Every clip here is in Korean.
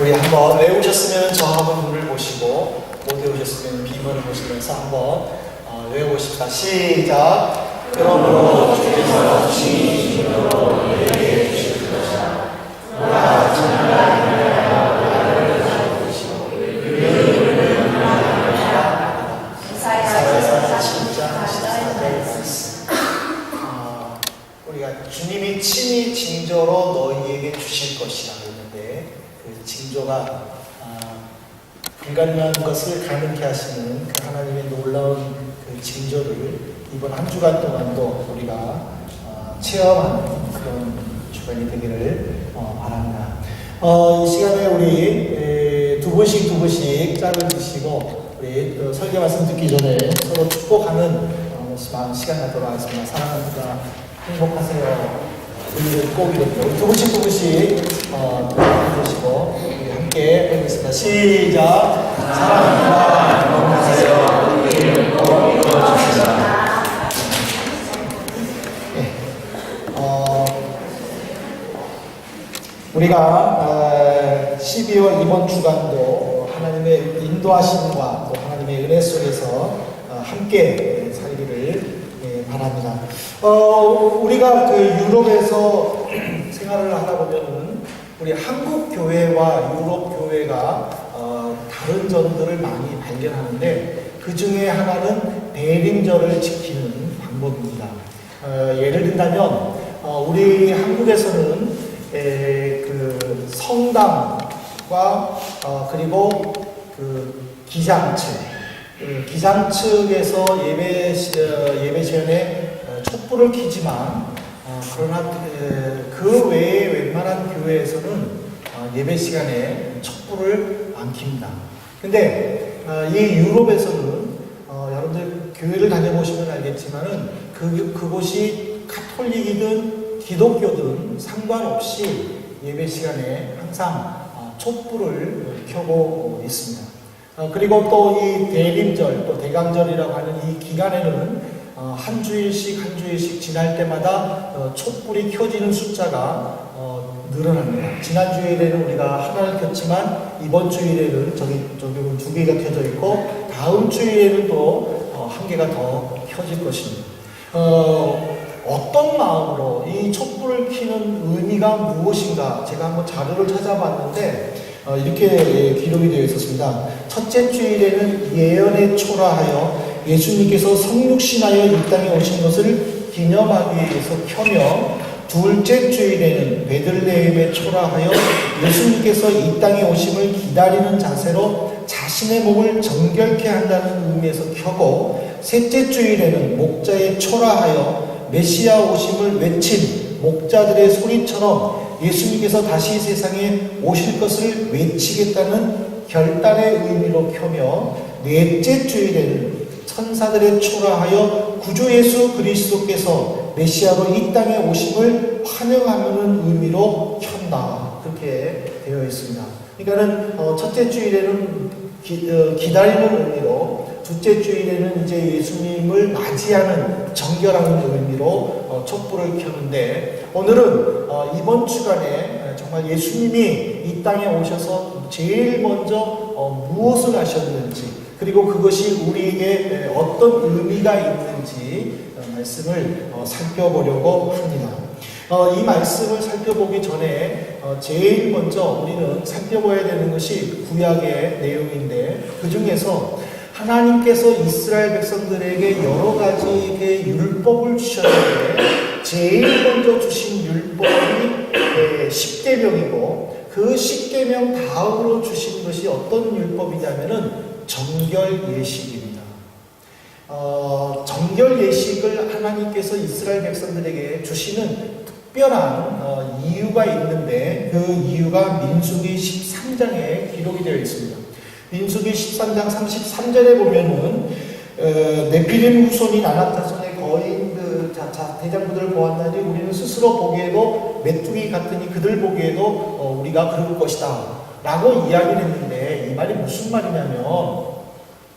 우리 한번 외우셨으면 저 한번 눈을 보시고 못 외우셨으면 비문을 보시면서 한번 어, 외워보십시다. 시작. 그러므로 주께서 주신 이름으로 우리에게 주실 것이라. 우리가 주님이 친히 징조로 너희에게 주실 것이라 그랬는데 그 징조가 아, 불가능한 것을 가능케 하시는 그 하나님의 놀라운 그 징조를 이번 한 주간 동안도 우리가 아, 체험하는 그런 주간이 되기를 어, 바랍니다. 어, 이 시간에 우리 에, 두 분씩 두 분씩 짝을 드시고 우리 어, 설교 말씀 듣기 전에 서로 축복하는 어, 시간 갖도록 하겠습니다. 사랑합니다. 행복하세요. 우리는 꼭 이렇게 두 분씩 어, 드시고 우리 함께 해보겠습니다. 시작. 사랑합니다. 이루어줍시다. 네. 어, 우리가 어, 12월 이번 주간도 하나님의 인도하심과 또 하나님의 은혜 속에서 어, 함께 살기를 예, 바랍니다. 어, 우리가 그 유럽에서 생활을 하다 보면은 우리 한국 교회와 유럽 교회가 어, 다른 점들을 많이 발견하는데 그 중에 하나는 대림절을 지키는 방법입니다. 어, 예를 든다면 어, 우리 한국에서는 에, 그 성당과 어, 그리고 그 기장측, 그 기장측에서 예배 시- 어, 예배 시간에 어, 촛불을 켜지만 어, 그러나 그, 그 외에 웬만한 교회에서는 어, 예배 시간에 촛불을 안 킵니다. 근데 어, 이 유럽에서는 어, 여러분들 교회를 다녀보시면 알겠지만은 그, 그곳이 카톨릭이든 기독교든 상관없이 예배 시간에 항상 어, 촛불을 켜고 있습니다. 어, 그리고 또 이 대림절, 또 대강절이라고 하는 이 기간에는 어, 한 주일씩 한 주일씩 지날 때마다 어, 촛불이 켜지는 숫자가 어, 늘어납니다. 지난 주일에는 우리가 하나를 켰지만 이번 주일에는 저기 저기 두 개가 켜져 있고 다음 주일에는 또 한 개가 더 켜질 것입니다. 어, 어떤 마음으로 이 촛불을 켜는 의미가 무엇인가 제가 한번 자료를 찾아봤는데 어, 이렇게 예, 기록이 되어 있었습니다. 첫째 주일에는 예언에 초라 하여 예수님께서 성육신하여 이 땅에 오신 것을 기념하기 위해서 켜며 둘째 주일에는 베들레헴에 초라하여 예수님께서 이 땅에 오심을 기다리는 자세로 자신의 몸을 정결케 한다는 의미에서 켜고 셋째 주일에는 목자에 초라하여 메시아 오심을 외친 목자들의 소리처럼 예수님께서 다시 세상에 오실 것을 외치겠다는 결단의 의미로 켜며 넷째 주일에는 천사들의 초라하여 구주 예수 그리스도께서 메시아로 이 땅에 오심을 환영하는 의미로 켠다. 그렇게 되어 있습니다. 그러니까는 어, 첫째 주일에는 기, 어, 기다리는 의미로 둘째 주일에는 이제 예수님을 맞이하는 정결하는 의미로 어, 촛불을 켜는데 오늘은 어, 이번 주간에 정말 예수님이 이 땅에 오셔서 제일 먼저 어, 무엇을 하셨는지 그리고 그것이 우리에게 어떤 의미가 있는지 어, 말씀을 어, 살펴보려고 합니다. 어, 이 말씀을 살펴보기 전에 어, 제일 먼저 우리는 살펴봐야 되는 것이 구약의 내용인데 그 중에서 하나님께서 이스라엘 백성들에게 여러 가지의 율법을 주셨는데 제일 먼저 주신 율법이 예, 십계명이고 그 십계명 다음으로 주신 것이 어떤 율법이냐면은 정결 예식입니다. 어, 정결 예식을 하나님께서 이스라엘 백성들에게 주시는 특별한 어, 이유가 있는데 그 이유가 민수기 13장에 기록이 되어 있습니다. 민수기 13장 33절에 보면은 어, 네피림 후손인 아나타손의 거인 그 자, 자, 대장부들을 보았나니 우리는 스스로 보기에도 메뚜기 같으니 그들 보기에도 어, 우리가 그럴 것이다 라고 이야기를 했는데 이 말이 무슨 말이냐면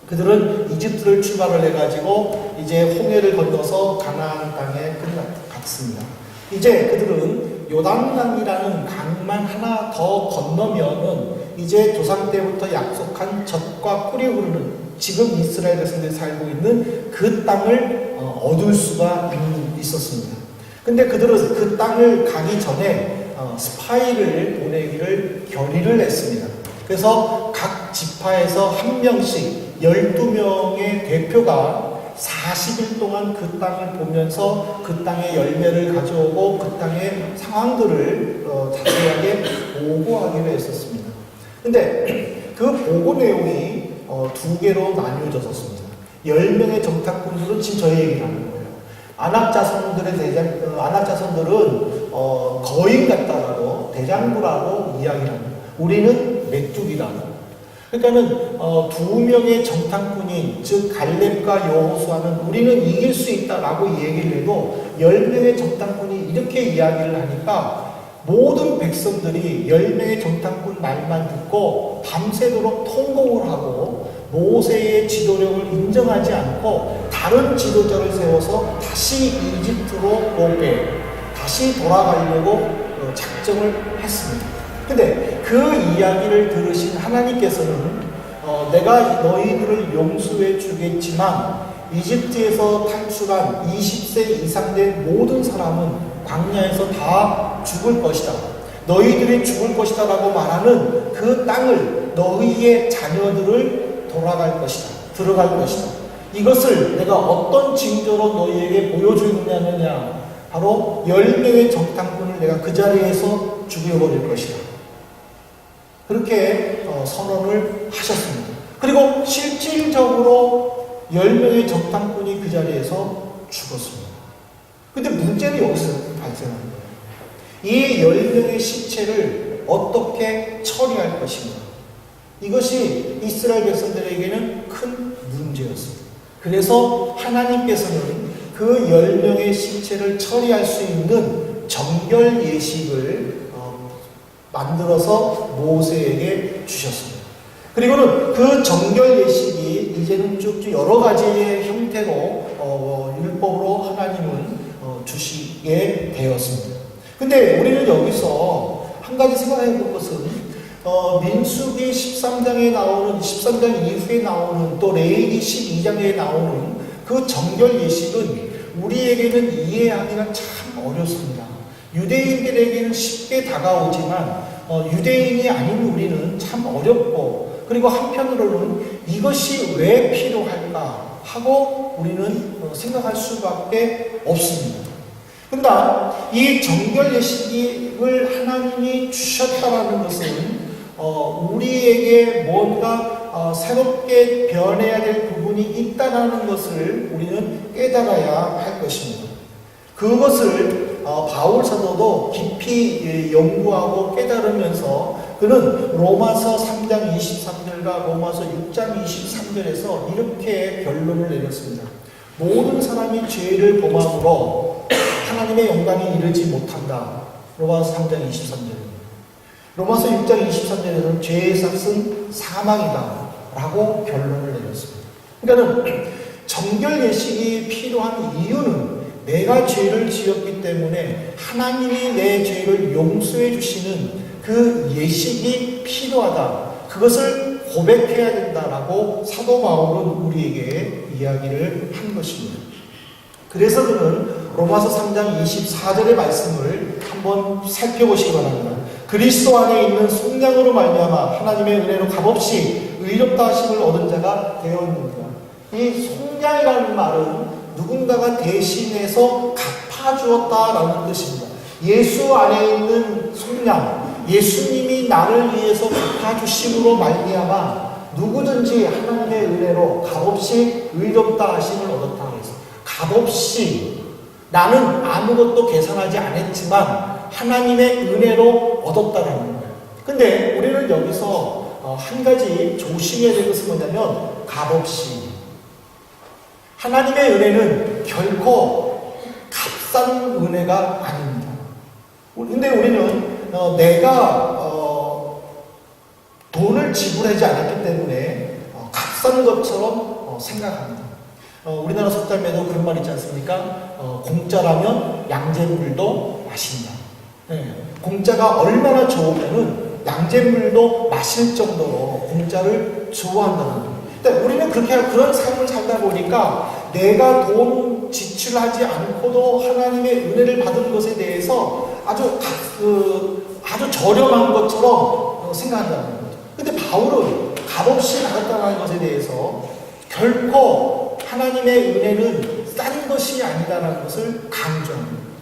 그들은 이집트를 출발을 해가지고 이제 홍해를 건너서 가나안 땅에 끝났습니다. 이제 그들은 요단강이라는 강만 하나 더 건너면은 이제 조상 때부터 약속한 젖과 꿀이 흐르는 지금 이스라엘 백성들이 살고 있는 그 땅을 어, 얻을 수가 있- 있었습니다. 근데 그들은 그 땅을 가기 전에 어, 스파이를 보내기를 결의를 했습니다. 그래서 각 지파에서 한 명씩 12명의 대표가 40일 동안 그 땅을 보면서 그 땅의 열매를 가져오고 그 땅의 상황들을 어, 자세하게 보고하기로 했었습니다. 근데 그 보고 내용이 어, 두 개로 나뉘어졌었습니다. 10명의 정탐꾼들은 지금 저희 얘기를 하는 거예요. 안악 자손들의 대장, 어, 안악 자손들은 어, 거인 같다라고 대장부라고 이야기를 합니다. 우리는 메뚜기라고. 그러니까는 어, 두 명의 정탐꾼인 즉 갈렙과 여호수아는 우리는 이길 수 있다라고 얘기를 해도 열 명의 정탐꾼이 이렇게 이야기를 하니까 모든 백성들이 열 명의 정탐꾼 말만 듣고 밤새도록 통곡을 하고 모세의 지도력을 인정하지 않고 다른 지도자를 세워서 다시 이집트로 보배 다시 돌아가려고 어, 작정을 했습니다. 근데 그 이야기를 들으신 하나님께서는 어, 내가 너희들을 용서해 주겠지만 이집트에서 탈출한 20세 이상 된 모든 사람은 광야에서 다 죽을 것이다. 너희들이 죽을 것이다 라고 말하는 그 땅을 너희의 자녀들을 돌아갈 것이다. 들어갈 것이다. 이것을 내가 어떤 징조로 너희에게 보여주느냐느냐. 바로 10명의 정탐꾼을 내가 그 자리에서 죽여버릴 것이다. 그렇게 어, 선언을 하셨습니다. 그리고 실질적으로 10명의 정탐꾼이 그 자리에서 죽었습니다. 근데 문제는 여기서 발생하는 거예요. 이 10명의 시체를 어떻게 처리할 것인가. 이것이 이스라엘 백성들에게는 큰 문제였습니다. 그래서 하나님께서는 그 10명의 시체를 처리할 수 있는 정결 예식을 어, 만들어서 모세에게 주셨습니다. 그리고는 그 정결 예식이 이제는 쭉쭉 여러 가지의 형태로 어, 율법으로 하나님은 어, 주시게 되었습니다. 근데 우리는 여기서 한 가지 생각해 볼 것은 어, 민수기 13장에 나오는 13장 이후에 나오는 또 레이기 12장에 나오는 그 정결 예식은 우리에게는 이해하기가 참 어렵습니다. 유대인들에게는 쉽게 다가오지만 어, 유대인이 아닌 우리는 참 어렵고 그리고 한편으로는 이것이 왜 필요할까 하고 우리는 어, 생각할 수밖에 없습니다. 그런데 이 정결 예식을 하나님이 주셨다라는 것은 어, 우리에게 뭔가 어, 새롭게 변해야 될 부분이 있다라는 것을 우리는 깨달아야 할 것입니다. 그것을 어, 바울 사도도 깊이 예, 연구하고 깨달으면서 그는 로마서 3장 23절과 로마서 6장 23절에서 이렇게 결론을 내렸습니다. 모든 사람이 죄를 범함으로 하나님의 영광에 이르지 못한다. 로마서 3장 23절입니다. 로마서 6장 23절에서는 죄의 삭은 사망이다. 라고 결론을 내렸습니다. 그러니까는 정결 예식이 필요한 이유는 내가 죄를 지었기 때문에 하나님이 내 죄를 용서해 주시는 그 예식이 필요하다. 그것을 고백해야 된다라고 사도 바울은 우리에게 이야기를 한 것입니다. 그래서 그는 로마서 3장 24절의 말씀을 한번 살펴보시기 바랍니다. 그리스도 안에 있는 속량으로 말미암아 하나님의 은혜로 값없이 의롭다 하심을 얻은 자가 되었습니다. 이 속량이라는 말은 누군가가 대신해서 갚아주었다라는 뜻입니다. 예수 안에 있는 속량, 예수님이 나를 위해서 갚아주심으로 말미암아 누구든지 하나님의 은혜로 값없이 의롭다 하심을 얻었다 그래서 값없이 나는 아무것도 계산하지 않았지만 하나님의 은혜로 얻었다라는 거예요. 근데 우리는 여기서 어, 한 가지 조심해야 될 것은 뭐냐면 값없이 하나님의 은혜는 결코 값싼 은혜가 아닙니다. 근데 우리는 어, 내가 어, 돈을 지불하지 않았기 때문에 어, 값싼 것처럼 어, 생각합니다. 어, 우리나라 속담에도 그런 말 있지 않습니까? 어, 공짜라면 양잿물도 마신다. 예, 공짜가 얼마나 좋으면은 양잿물도 마실 정도로 공짜를 좋아한다는 거예요. 근데 우리는 그렇게 그런 삶을 살다 보니까 내가 돈 지출하지 않고도 하나님의 은혜를 받은 것에 대해서 아주 가- 그, 아주 저렴한 것처럼 어, 생각한다는 거죠. 근데 바울은 값없이 받았다는 것에 대해서 결코 하나님의 은혜는 싼 것이 아니다라는 것을 강조,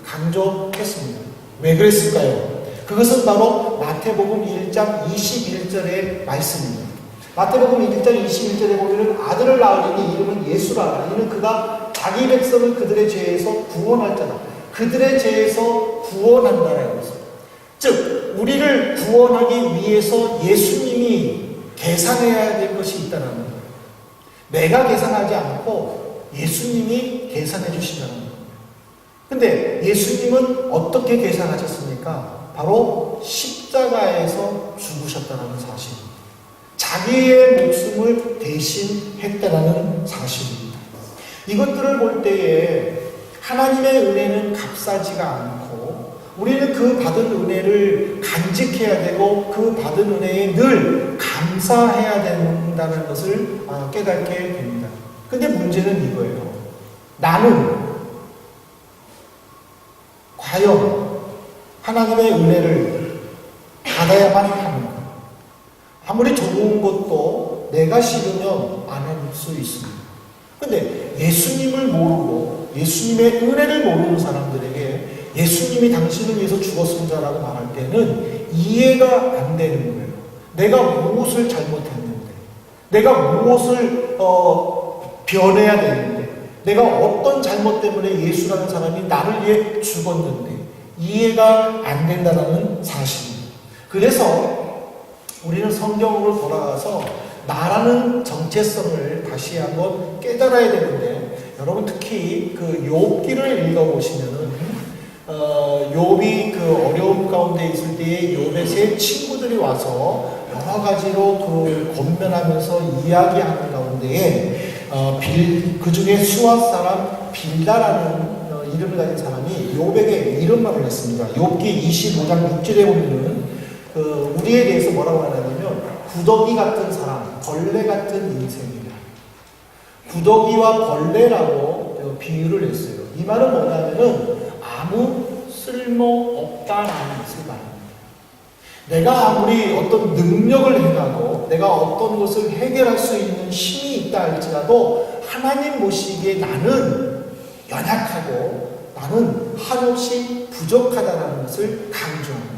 강조했습니다. 왜 그랬을까요? 그것은 바로 마태복음 1장 21절의 말씀입니다. 마태복음 1장 21절에 보면 아들을 낳으리니 이름은 예수라. 이는 그가 자기 백성을 그들의 죄에서 구원할 자다. 그들의 죄에서 구원한다라는 것입니다. 즉, 우리를 구원하기 위해서 예수님이 계산해야 될 것이 있다는 거예요. 내가 계산하지 않고 예수님이 계산해 주신다는 거예요. 근데 예수님은 어떻게 계산하셨습니까? 바로 십자가에서 죽으셨다는 사실입니다. 자기의 목숨을 대신했다는 사실입니다. 이것들을 볼 때에 하나님의 은혜는 값싸지가 않고 우리는 그 받은 은혜를 간직해야 되고 그 받은 은혜에 늘 감사해야 된다는 것을 아, 깨닫게 됩니다. 근데 문제는 이거예요. 나는 과연 하나님의 은혜를 받아야만 하는가? 아무리 좋은 것도 내가 싫으면 안 할 수 있습니다. 근데 예수님을 모르고 예수님의 은혜를 모르는 사람들에게 예수님이 당신을 위해서 죽었습니다라고 말할 때는 이해가 안 되는 거예요. 내가 무엇을 잘못했는데, 내가 무엇을 어, 변해야 되는데, 내가 어떤 잘못 때문에 예수라는 사람이 나를 위해 죽었는데 이해가 안 된다는 사실입니다. 그래서 우리는 성경으로 돌아가서 나라는 정체성을 다시 한번 깨달아야 되는데 여러분 특히 그 욥기를 읽어보시면은 어, 욥이 그 어려움 가운데 있을 때에 욥의 세 친구들이 와서 여러 가지로 그 권면하면서 이야기하는 가운데에 어, 빌, 그 중에 수아 사람 빌다라는 어, 이름을 가진 사람이 욥에게 이런 말을 했습니다. 욥기 25장 6절에 보면은 그 우리에 대해서 뭐라고 하냐면 구더기 같은 사람, 벌레 같은 인생이다. 구더기와 벌레라고 어, 비유를 했어요. 이 말은 뭐냐면은 아무 쓸모 없다라는 것을 말합니다. 내가 아무리 어떤 능력을 행하고 내가 어떤 것을 해결할 수 있는 힘이 있다 할지라도 하나님 보시기에 나는 연약하고 나는 한없이 부족하다는 것을 강조합니다.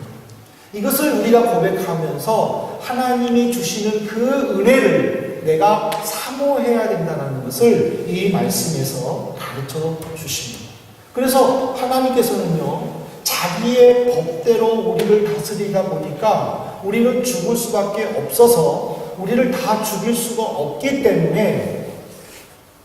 이것을 우리가 고백하면서 하나님이 주시는 그 은혜를 내가 사모해야 된다는 것을 이 말씀에서 가르쳐 주십니다. 그래서 하나님께서는요, 자기의 법대로 우리를 다스리다 보니까 우리는 죽을 수밖에 없어서 우리를 다 죽일 수가 없기 때문에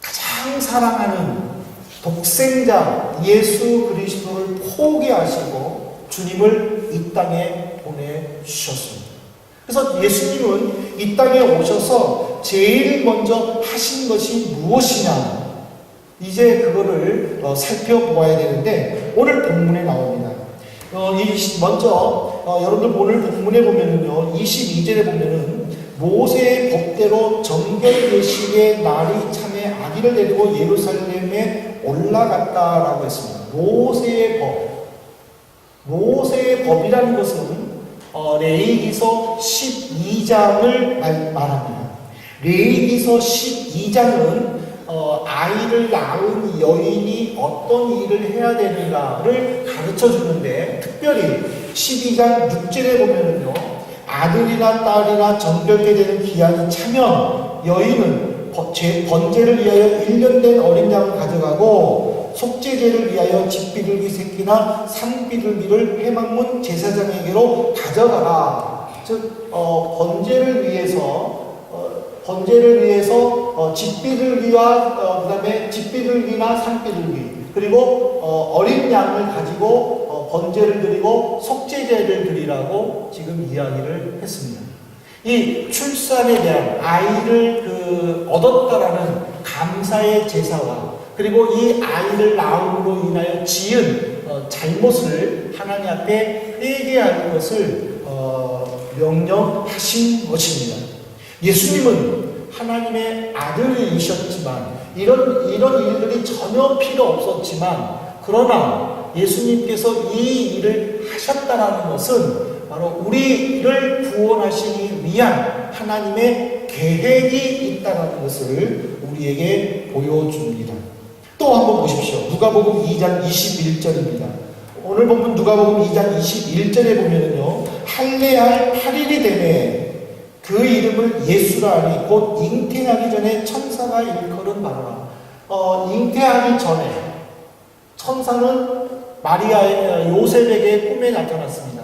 가장 사랑하는 독생자 예수 그리스도를 포기하시고 주님을 이 땅에 보내주셨습니다. 그래서 예수님은 이 땅에 오셔서 제일 먼저 하신 것이 무엇이냐? 이제 그거를 어, 살펴보아야 되는데 오늘 본문에 나옵니다. 어, 먼저 어, 여러분들 오늘 본문에 보면은요 22절에 보면은 모세의 법대로 정결 예식의 날이 참에 아기를 데리고 예루살렘에 올라갔다라고 했습니다. 모세의 법. 모세의 법이라는 것은 어, 레이기서 12장을 말, 말합니다. 레이기서 12장은 어, 아이를 낳은 여인이 어떤 일을 해야 되는가를 가르쳐 주는데 특별히 12장 6절에 보면은요 아들이나 딸이나 정결케 되는 기한이 차면 여인은 번- 제- 번제를 위하여 1년 된 어린 양을 가져가고 속죄제를 위하여 집비둘기 새끼나 산비둘기를 해방문 제사장에게로 가져가라. 즉 어, 번제를 위해서 어, 번제를 위해서 어, 집비둘기와 어, 그다음에 집비둘기나 산비둘기 그리고 어, 어린 양을 가지고 어, 번제를 드리고 속죄제를 드리라고 지금 이야기를 했습니다. 이 출산에 대한 아이를 그 얻었다라는 감사의 제사와 그리고 이 아이를 낳음으로 인하여 지은 어, 잘못을 하나님 앞에 회개하는 것을 어, 명령하신 것입니다. 예수님은 하나님의 아들이셨지만 이런 이런 일들이 전혀 필요 없었지만 그러나 예수님께서 이 일을 하셨다라는 것은 바로 우리를 구원하시기 위한 하나님의 계획이 있다는 것을 우리에게 보여줍니다. 또 한번 보십시오. 누가복음 2장 21절입니다. 오늘 본문 누가복음 2장 21절에 보면은요. 할례할 8일이 되매 그 이름을 예수라 하니 곧 잉태하기 전에 천사가 일컬은 바로라. 어, 잉태하기 전에 천사는 마리아의 요셉에게 꿈에 나타났습니다.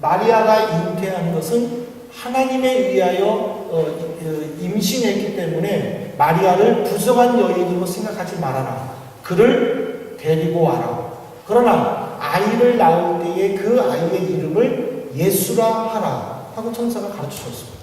마리아가 잉태한 것은 하나님에 의하여 어, 임신했기 때문에 마리아를 부정한 여인으로 생각하지 말아라. 그를 데리고 와라. 그러나 아이를 낳을 때에 그 아이의 이름을 예수라 하라 하고 천사가 가르쳐 줬습니다.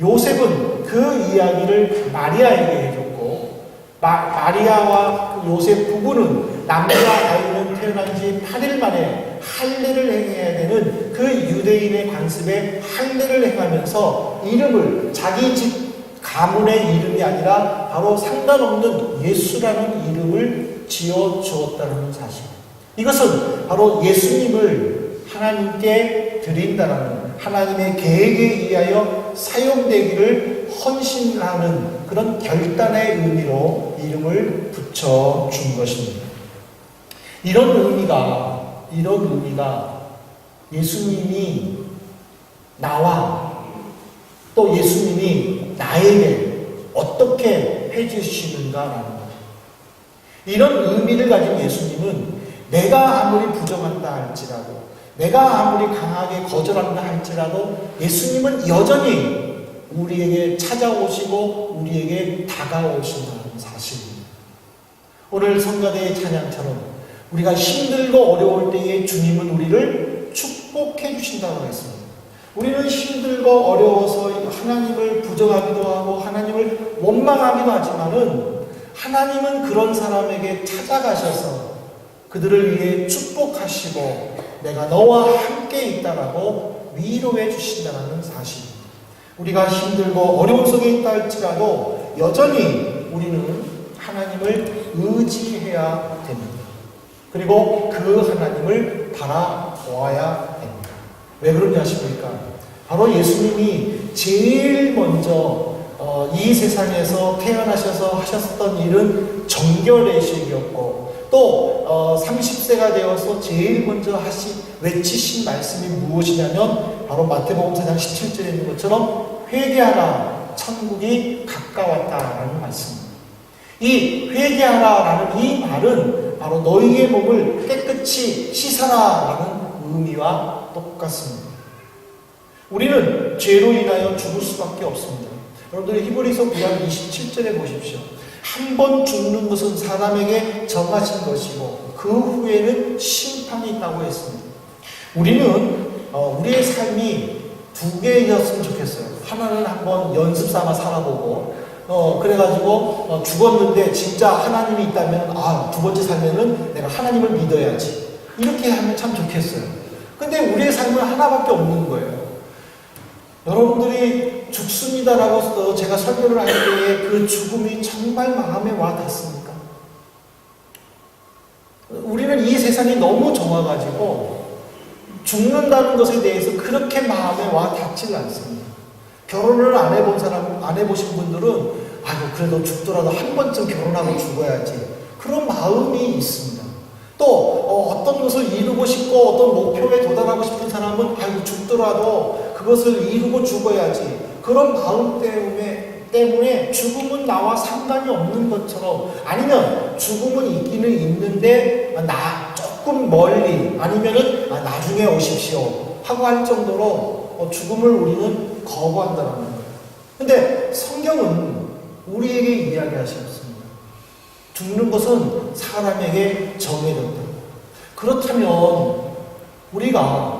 요셉은 그 이야기를 마리아에게 해줬고 마, 리아와 요셉 부부는 남자 아이는 태어난 지 8일 만에 할례를 행해야 되는 그 유대인의 관습에 할례를 행하면서 이름을 자기 집 가문의 이름이 아니라 바로 상관없는 예수라는 이름을 지어 주었다는 사실. 이것은 바로 예수님을 하나님께 드린다라는 하나님의 계획에 의하여 사용되기를 헌신하는 그런 결단의 의미로 이름을 붙여 준 것입니다. 이런 의미가, 이런 의미가 예수님이 나와 또 예수님이 나에게 어떻게 해주시는가라는 것. 이런 의미를 가진 예수님은 내가 아무리 부정한다 할지라도 내가 아무리 강하게 거절한다 할지라도 예수님은 여전히 우리에게 찾아오시고 우리에게 다가오신다는 사실입니다. 오늘 성가대의 찬양처럼 우리가 힘들고 어려울 때에 주님은 우리를 축복해 주신다고 했습니다. 우리는 힘들고 어려워서 하나님을 부정하기도 하고 하나님을 원망하기도 하지만은 하나님은 그런 사람에게 찾아가셔서 그들을 위해 축복하시고 내가 너와 함께 있다라고 위로해 주신다는 사실입니다. 우리가 힘들고 어려움 속에 있다 할지라도 여전히 우리는 하나님을 의지해야 됩니다. 그리고 그 하나님을 바라보아야 됩니다. 왜 그런지 아십니까? 바로 예수님이 제일 먼저 어, 이 세상에서 태어나셔서 하셨던 일은 정결의식이었고 또 어, 30세가 되어서 제일 먼저 하시 외치신 말씀이 무엇이냐면 바로 마태복음 4장 17절에 있는 것처럼 회개하라 천국이 가까웠다라는 말씀입니다. 이 회개하라라는 이 말은 바로 너희의 몸을 깨끗이 씻어라라는 의미와 똑같습니다. 우리는 죄로 인하여 죽을 수밖에 없습니다. 여러분들이 히브리서 9장 27절에 보십시오. 한 번 죽는 것은 사람에게 정하신 것이고 그 후에는 심판이 있다고 했습니다. 우리는 어, 우리의 삶이 두 개였으면 좋겠어요. 하나는 한번 연습 삼아 살아보고 어, 그래가지고 어, 죽었는데 진짜 하나님이 있다면 아, 두 번째 살면은 내가 하나님을 믿어야지. 이렇게 하면 참 좋겠어요. 근데 우리의 삶은 하나밖에 없는 거예요. 여러분들이 죽습니다라고 제가 설교를 할 때에 그 죽음이 정말 마음에 와 닿습니까? 우리는 이 세상이 너무 정화가지고 죽는다는 것에 대해서 그렇게 마음에 와 닿지는 않습니다. 결혼을 안 해본 사람, 안 해보신 분들은 아유, 그래도 죽더라도 한 번쯤 결혼하고 죽어야지. 그런 마음이 있습니다. 또 어, 떤 것을 이루고 싶고 어떤 목표에 도달하고 싶은 사람은 아유 죽더라도 그것을 이루고 죽어야지 그런 마음 때문에 때문에 죽음은 나와 상관이 없는 것처럼 아니면 죽음은 있기는 있는데 나 조금 멀리 아니면은 아, 나중에 오십시오 하고 할 정도로 어, 죽음을 우리는 거부한다는 거예요. 근데 성경은 우리에게 이야기하셨습니다. 죽는 것은 사람에게 정해졌다. 그렇다면 우리가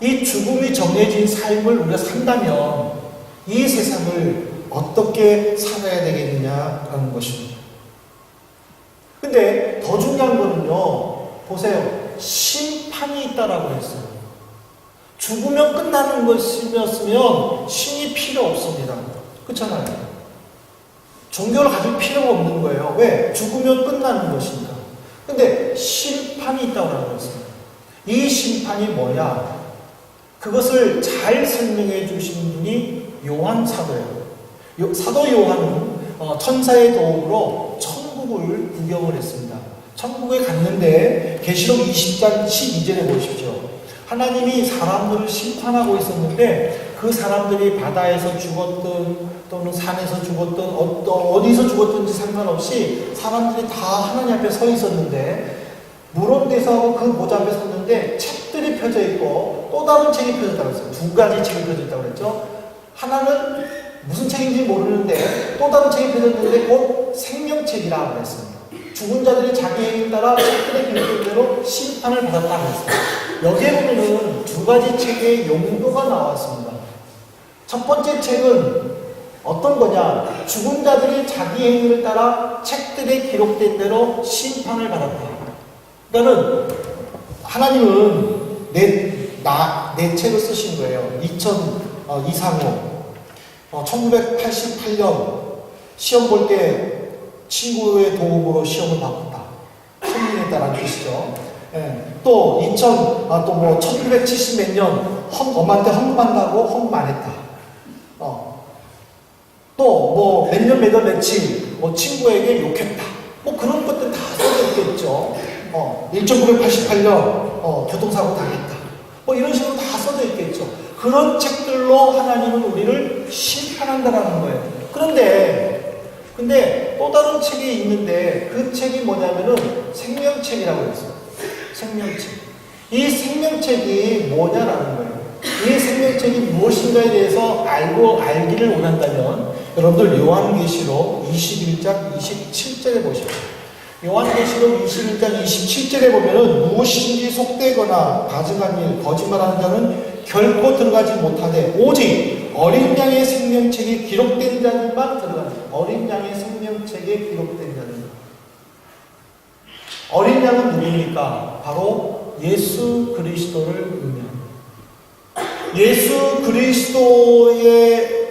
이 죽음이 정해진 삶을 우리가 산다면 이 세상을 어떻게 살아야 되겠느냐라는 것입니다. 근데 더 중요한 거는요, 보세요. 심판이 있다라고 했어요. 죽으면 끝나는 것이었으면 신이 필요 없습니다. 그렇잖아요. 종교를 가질 필요가 없는 거예요. 왜? 죽으면 끝나는 것이니까. 근데 심판이 있다고 하는 것입니다. 이 심판이 뭐야? 그것을 잘 설명해 주신 분이 요한 사도예요. 요- 사도 요한은 어, 천사의 도움으로 천국을 구경을 했습니다. 천국에 갔는데 계시록 20장 12절에 보십시오. 하나님이 사람들을 심판하고 있었는데 그 사람들이 바다에서 죽었든 또는 산에서 어떤 어디서 죽었든지 상관없이 사람들이 다 하나님 앞에 서 있었는데 무릎대서 그 모자 앞에 섰는데 책들이 펴져 있고 또 다른 책이 펴졌다고 했어요. 두 가지 책이 펴져 있다고 그랬죠. 하나는 무슨 책인지 모르는데 또 다른 책이 펴졌는데 곧 생명책이라고 그랬습니다. 죽은 자들이 자기 행위 따라 책들의 기록대로 심판을 받았다고 했어요. 여기에 보면은 두 가지 책의 용도가 나왔습니다. 첫 번째 책은 어떤 거냐? 죽은 자들이 자기 행위를 따라 책들에 기록된 대로 심판을 받았다. 그러니까는 하나님은 내, 나, 내 책을 쓰신 거예요. 2000, 어, 이상호. 어, 1988년 시험 볼 때 친구의 도움으로 시험을 바꿨다. 성민했다라는 뜻이죠. 예. 또 2000, 아, 또뭐 1970 몇 년 험, 엄마한테 헌금한다고 헌금 안 했다. 어. 또뭐 몇 년 몇월 며칠 뭐 친구에게 욕했다. 뭐 그런 것들 다 써져 있겠죠. 어, 1988년 어, 교통사고 당했다. 뭐 이런 식으로 다 써져 있겠죠. 그런 책들로 하나님은 우리를 심판한다라는 거예요. 그런데 근데 또 다른 책이 있는데 그 책이 뭐냐면은 생명책이라고 했어요. 생명책. 이 생명책이 뭐냐라는 거예요. 이 생명책이 무엇인가에 대해서 알고 알기를 원한다면 여러분들 요한계시록 21장 27절에 보십시오. 요한계시록 21장 27절에 보면은 무엇인지 속되거나 가증한 일, 거짓말하는 자는 결코 들어가지 못하되 오직 어린 양의 생명책이 기록된 자들만 들어가는 어린 양의 생명책에 기록된 자들. 어린 양은 누구입니까? 바로 예수 그리스도를 의미합니다. 예수 그리스도의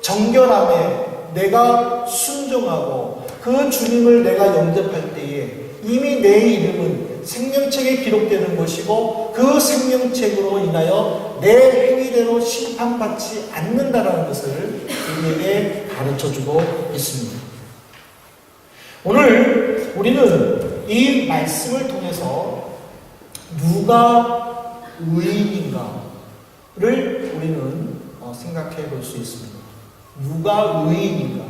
정결함에 내가 순종하고 그 주님을 내가 영접할 때에 이미 내 이름은 생명책에 기록되는 것이고 그 생명책으로 인하여 내 행위대로 심판받지 않는다라는 것을 우리에게 가르쳐 주고 있습니다. 오늘 우리는 이 말씀을 통해서 누가 의인인가를 우리는 어, 생각해 볼 수 있습니다. 누가 의인인가?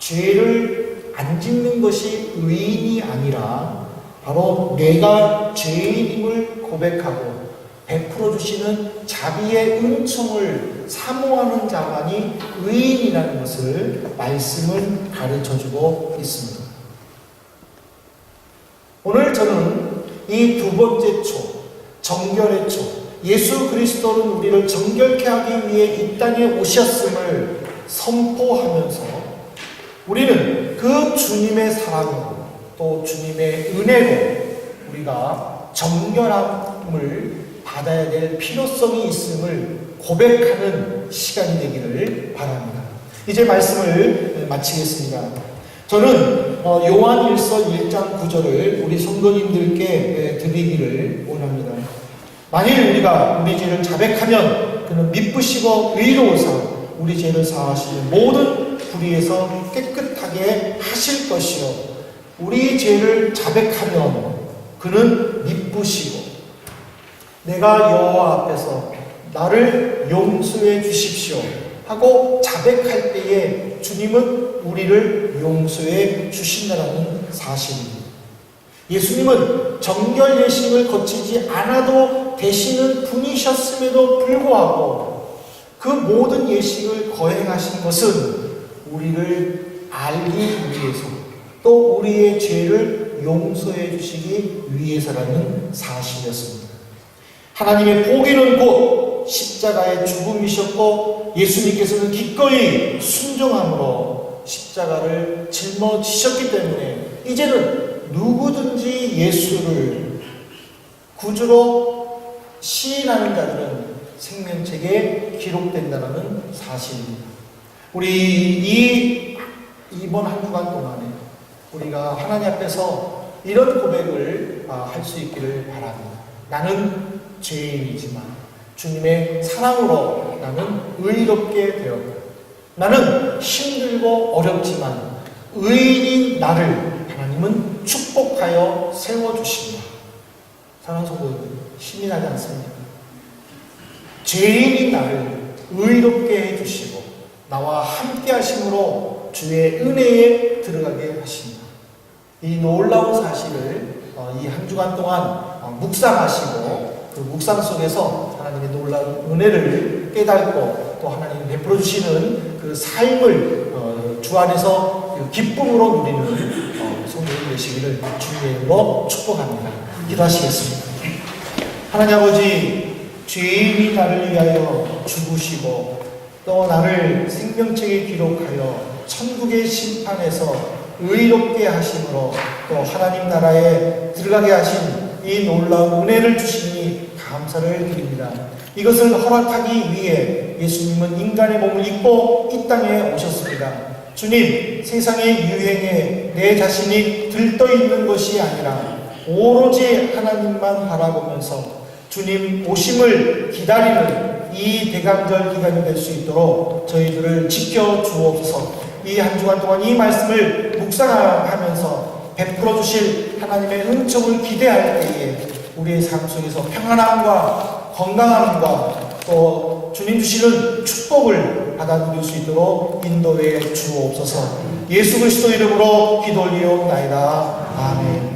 죄를 안 짓는 것이 의인이 아니라 바로 내가 죄인임을 고백하고 베풀어 주시는 자비의 은총을 사모하는 자만이 의인이라는 것을 말씀은 가르쳐 주고 있습니다. 오늘 저는 이 두 번째 초, 정결의 초, 예수 그리스도는 우리를 정결케 하기 위해 이 땅에 오셨음을 선포하면서 우리는 그 주님의 사랑으로 또 주님의 은혜로 우리가 정결함을 받아야 될 필요성이 있음을 고백하는 시간이 되기를 바랍니다. 이제 말씀을 마치겠습니다. 저는 어, 요한 1서 1장 9절을 우리 성도님들께 드리기를 원합니다. 만일 우리가 우리 죄를 자백하면 그는 미쁘시고 의로우사 우리 죄를 사하시는 모든 불의에서 깨끗하게 하실 것이요 우리 죄를 자백하면 그는 미쁘시고 내가 여호와 앞에서 나를 용서해 주십시오 하고 자백할 때에 주님은 우리를 용서해 주신다는 사실입니다. 예수님은 정결 예식을 거치지 않아도 되시는 분이셨음에도 불구하고 그 모든 예식을 거행하신 것은 우리를 알기 위해서 또 우리의 죄를 용서해 주시기 위해서라는 사실이었습니다. 하나님의 보기는 곧 십자가의 죽음이셨고 예수님께서는 기꺼이 순종함으로 십자가를 짊어지셨기 때문에 이제는 누구든지 예수를 구주로 시인하는 자들은 생명책에 기록된다는 사실입니다. 우리 이 이번 한 주간 동안에 우리가 하나님 앞에서 이런 고백을 아, 할수 있기를 바랍니다. 나는 죄인이지만 주님의 사랑으로 나는 의롭게 되었다. 나는 힘들고 어렵지만 의인인 나를 하나님은 축복하여 세워주십니다. 사랑하는 성도들, 힘이 나지 않습니까? 죄인인 나를 의롭게 해주시고 나와 함께 하심으로 주의 은혜에 들어가게 하십니다. 이 놀라운 사실을 어, 이한 주간 동안 어, 묵상하시고 그 묵상 속에서 하나님의 놀라운 은혜를 깨닫고 또 하나님 베풀어 주시는 그 삶을 어, 주 안에서 그 기쁨으로 누리는 어, 성도들 되시기를 주님의 이름으로 축복합니다. 기도하시겠습니다. 하나님 아버지 죄인이 나를 위하여 죽으시고 또 나를 생명책에 기록하여 천국의 심판에서 의롭게 하심으로 또 하나님 나라에 들어가게 하신 이 놀라운 은혜를 주시니 감사를 드립니다. 이것을 허락하기 위해 예수님은 인간의 몸을 입고 이 땅에 오셨습니다. 주님, 세상의 유행에 내 자신이 들떠 있는 것이 아니라 오로지 하나님만 바라보면서 주님 오심을 기다리는 이 대강절 기간이 될 수 있도록 저희들을 지켜 주옵소서. 이 한 주간 동안 이 말씀을 묵상하면서 베풀어 주실 하나님의 은총을 기대할 때에 우리의 삶 속에서 평안함과 건강함과 또 주님 주시는 축복을 받아 누릴 수 있도록 인도해 주옵소서. 예수 그리스도 이름으로 기도 올리옵나이다. 아멘.